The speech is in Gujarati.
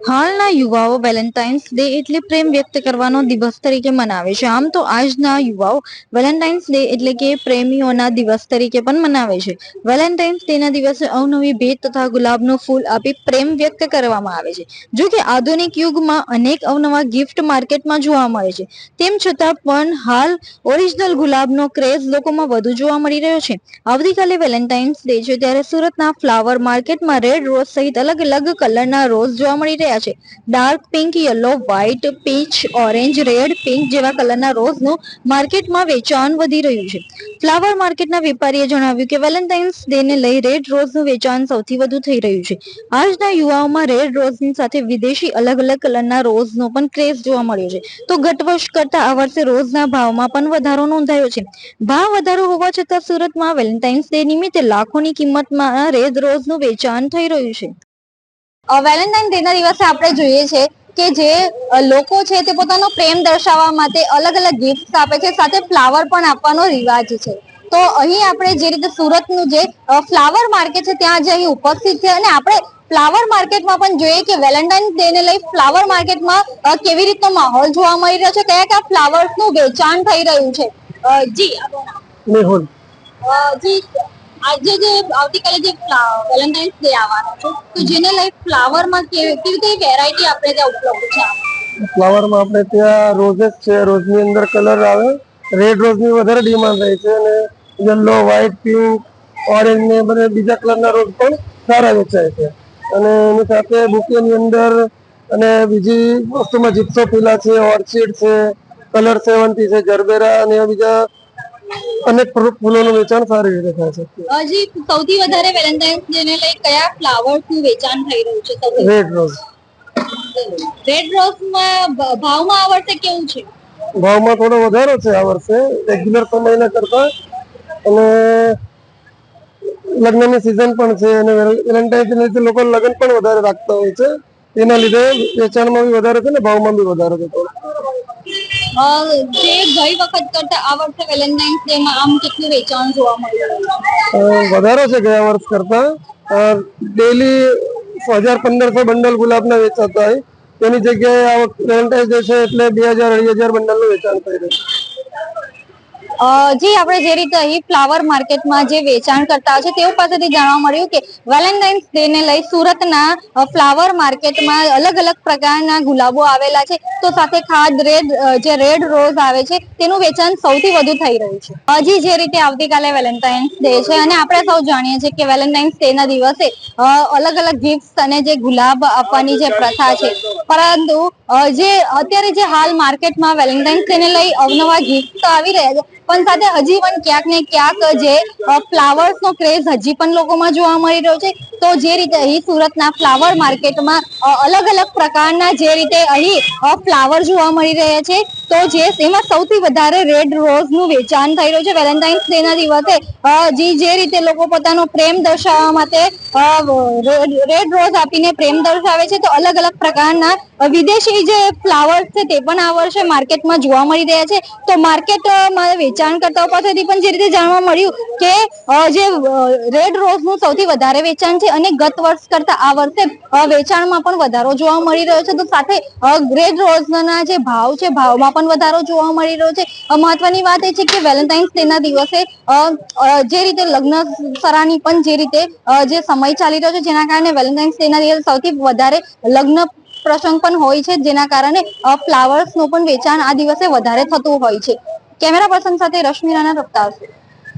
હાલના યુવાઓ વેલેન્ટાઇન્સ ડે એટલે પ્રેમ વ્યક્ત કરવાનો દિવસ તરીકે મનાવે છે. આમ તો આજના યુવાઓ વેલેન્ટાઇન્સ ડે એટલે કે પ્રેમીઓના દિવસ તરીકે પણ મનાવે છે. વેલેન્ટાઇન્સ ડે ના દિવસે અવનવી ભેટ તથા ગુલાબનું ફૂલ આપી પ્રેમ વ્યક્ત કરવામાં આવે છે. જો કે આધુનિક યુગમાં અનેક અવનવા ગિફ્ટ માર્કેટમાં જોવા મળે છે. તેમ છતાં પણ હાલ ઓરિજિનલ ગુલાબનો ક્રેઝ લોકોમાં વધુ જોવા મળી રહ્યો છે. આવતીકાલે વેલેન્ટાઇન્સ ડે છે ત્યારે સુરતના ફ્લાવર માર્કેટમાં રેડ રોઝ સહિત અલગ અલગ કલરના રોઝ જોવા મળી રહ્યા છે. Dark pink yellow white peach orange red pink જેવા કલરના રોઝનું માર્કેટમાં વેચાણ વધી રહ્યું છે. ફ્લાવર માર્કેટના વેપારીએ જણાવ્યું કે વેલેન્ટાઇન્સ ડેને લઈ રેડ રોઝનું વેચાણ સૌથી વધુ થઈ રહ્યું છે. આજના યુવાઓમાં રેડ રોઝની સાથે વિદેશી અલગ અલગ કલરના રોઝનો પણ ક્રેઝ જોવા મળ્યો છે. તો ગત વર્ષ કરતા આ વર્ષે રોઝના ભાવમાં પણ વધારો નોંધાયો છે. ભાવ વધારો હોવા છતાં સુરતમાં વેલેન્ટાઇન્સ ડે નિમિત્તે લાખોની કિંમતમાં રેડ રોઝનું વેચાણ થઈ રહ્યું છે. વેલેન્ટાઇન ડે ના દિવસે આપણે જોઈએ છે કે જે લોકો છે તે પોતાનો પ્રેમ દર્શાવવા માટે અલગ અલગ ગિફ્ટ આપે છે સાથે ફ્લાવર પણ આપવાનો રિવાજ છે. તો અહીં આપણે જે રીતે સુરતનું જે ફ્લાવર માર્કેટ છે ત્યાં જે અહીં ઉપસ્થિત છે અને આપણે ફ્લાવર માર્કેટમાં પણ જોઈએ કે વેલેન્ટાઇન ડે ને લઈ ફ્લાવર માર્કેટમાં કેવી રીતનો માહોલ જોવા મળી રહ્યો છે કયા કયા ફ્લાવર્સનું વેચાણ થઈ રહ્યું છે. જી મેહુલ. જી આજે જે આવતીકાલે જે વેલેન્ટાઇન્સ ડે આવવાનો છે, તો જેને લઈ ફ્લાવરમાં કેવી કઈ વેરાયટી આપણે ત્યાં ઉપલબ્ધ છે? ફ્લાવરમાં આપણે ત્યાં રોઝેસ છે, રોઝની અંદર કલર આવે, રેડ રોઝની વધારે ડિમાન્ડ રહે છે અને યલો, વ્હાઇટ, પિંક, ઓરેન્જ ને બધા બીજા કલરના રોઝ પણ સારા વેચાય છે. અને એની સાથે બુકેની અંદર અને બીજી વસ્તુમાં જીપ્સોફિલા છે ઓર્ચિડ છે, કલર સેવન્ટી છે, જરબેરા અને બીજા અનેક ફૂ- ફૂલોનું વેચાણ સારી રીતે થાય છે. હજી સૌથી વધારે વેલેન્ટાઇન્સ ડે ને લઈ કયા ફ્લાવર્સનું વેચાણ થઈ રહ્યું છે સૌથી રેડ રોઝ રેડ રોઝમાં ભાવમાં આ વર્ષે કેવું છે? ભાવમાં થોડો વધારો છે આ વર્ષે રેગ્યુલર સમયના કરતા અને લગ્નની સિઝન પણ છે અને વેલેન્ટાઇન્સ લીધે લોકો લગ્ન પણ વધારે રાખતા હોય છે. એના લીધે વેચાણમાં બી વધારે છે ને ભાવમાં બી વધારો છે. જે ગઈ વખત કરતા આ વર્ષે વેલેન્ટાઇન્સ ડે માં આમ કેટલું વેચાણ જોવા મળ્યું? વધારો છે ગયા વર્ષ કરતા. ડેલી હજાર પંદરસો બંડલ ગુલાબના વેચાતા હોય. તેની જગ્યાએ આ વખતે વેલેન્ટાઇન્સ ડે છે એટલે બે હજાર અઢી હજાર બંડલનું વેચાણ થઈ રહ્યું છે. જી, આપણે જે રીતે અહીં ફ્લાવર માર્કેટમાં જે વેચાણ કરતા છે, તેઓ પાસેથી જાણવા મળ્યું કે વેલેન્ટાઇન્સ ડે ને લઈ સુરતના ફ્લાવર માર્કેટમાં અલગ અલગ પ્રકારના ગુલાબો આવેલા છે. તો સાથે ખાદ રેડ જે રેડ રોઝ આવે છે, તેનું વેચાણ સૌથી વધુ થઈ રહ્યું છે. હજી જે રીતે આવતીકાલે વેલેન્ટાઇન્સ ડે છે, અને આપણે સૌ જાણીએ છીએ કે વેલેન્ટાઇન્સ ડે ના દિવસે અલગ અલગ ગિફ્ટ અને જે ગુલાબ આપવાની જે પ્રથા છે. પરંતુ જે, અત્યારે જે હાલ માર્કેટમાં વેલેન્ટાઇન્સ ડે ને લઈ અવનવા ગિફ્ટ આવી રહ્યા છે પણ સાથે હજી પણ ક્યાંક ને ક્યાંક જે ફ્લાવર્સ નો ક્રેઝ હજી પણ લોકોમાં જોવા મળી રહ્યો છે. તો જે રીતે અહીં સુરતના ફ્લાવર માર્કેટમાં અલગ અલગ પ્રકારના જે રીતે અહીં ફ્લાવર જોવા મળી રહ્યા છે, તો જે એમાં સૌથી વધારે રેડ રોઝનું વેચાણ થઈ રહ્યું છે. વેલેન્ટાઇન્સ ડેના દિવસે જે, જી રીતે લોકો પોતાનો પ્રેમ દર્શાવવા માટે રેડ રોઝ આપીને પ્રેમ દર્શાવે છે, તો અલગ અલગ પ્રકારના વિદેશી જે ફ્લાવર્સ છે તે પણ આ વર્ષે માર્કેટમાં જોવા મળી રહ્યા છે. તો માર્કેટમાં વેચાણ કરતા પાસેથી પણ જે રીતે જાણવા મળ્યું કે જે રેડ રોઝનું સૌથી વધારે વેચાણ છે અને ગત વર્ષ કરતા આ વર્ષે વેચાણમાં પણ વધારો જોવા મળી રહ્યો છે. તો સાથે ગ્રેડ રોઝના જે ભાવ છે, ભાવમાં પણ વધારો જોવા મળી રહ્યો છે. મહત્વની વાત એ છે કે વેલેન્ટાઇન્સ ડેના દિવસે જે રીતે લગ્ન સરાની પણ જે રીતે જે સમય ચાલી રહ્યો છે, જેના કારણે વેલેન્ટાઇન્સ ડેના દિવસે સૌથી વધારે લગ્ન પ્રસંગ પણ હોય છે, જેના કારણે ફ્લાવર્સનું પણ વેચાણ આ દિવસે વધારે થતું હોય છે. કેમેરા પર્સન સાથે રશ્મિ રાણા રફતાર.